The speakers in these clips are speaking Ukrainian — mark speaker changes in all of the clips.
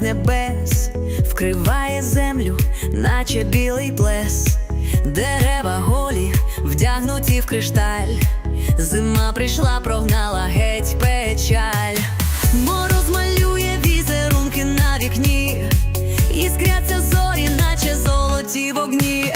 Speaker 1: небес, вкриває землю, наче білий плес, дерева голі, вдягнуті в кришталь. Зима прийшла, прогнала геть печаль. Мороз малює візерунки на вікні, іскряться зорі, наче золоті вогні.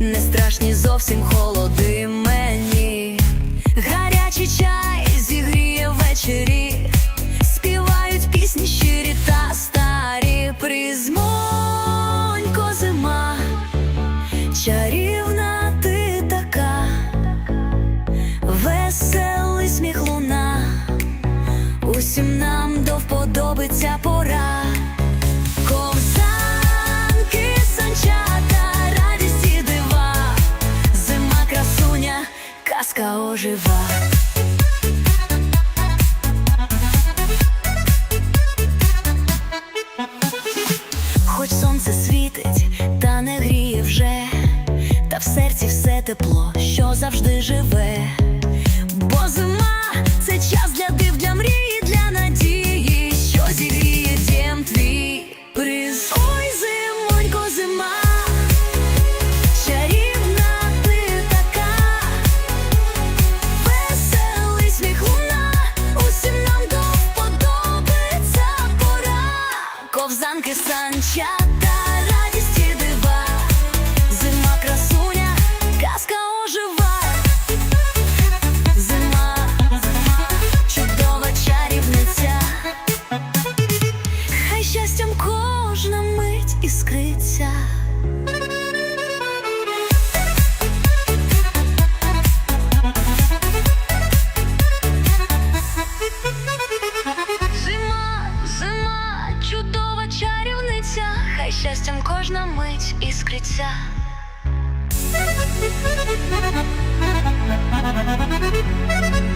Speaker 1: Не страшні зовсім холоди мені. Гарячий чай зігріє ввечері, співають пісні щирі та старі, призмонько зима, чарівна ти така. Веселий сміх луна, усім нам до вподоби ця пора. Ожива. Хоч сонце світить, та не гріє вже, та в серці все тепло, що завжди живе. Бо зима це час Ковзанки санчата, радість і дива, зима красуня, казка ожива. Зима, чудова чарівниця, хай щастям кожна мить іскриться. щастям кожна мить іскриться. Thank you.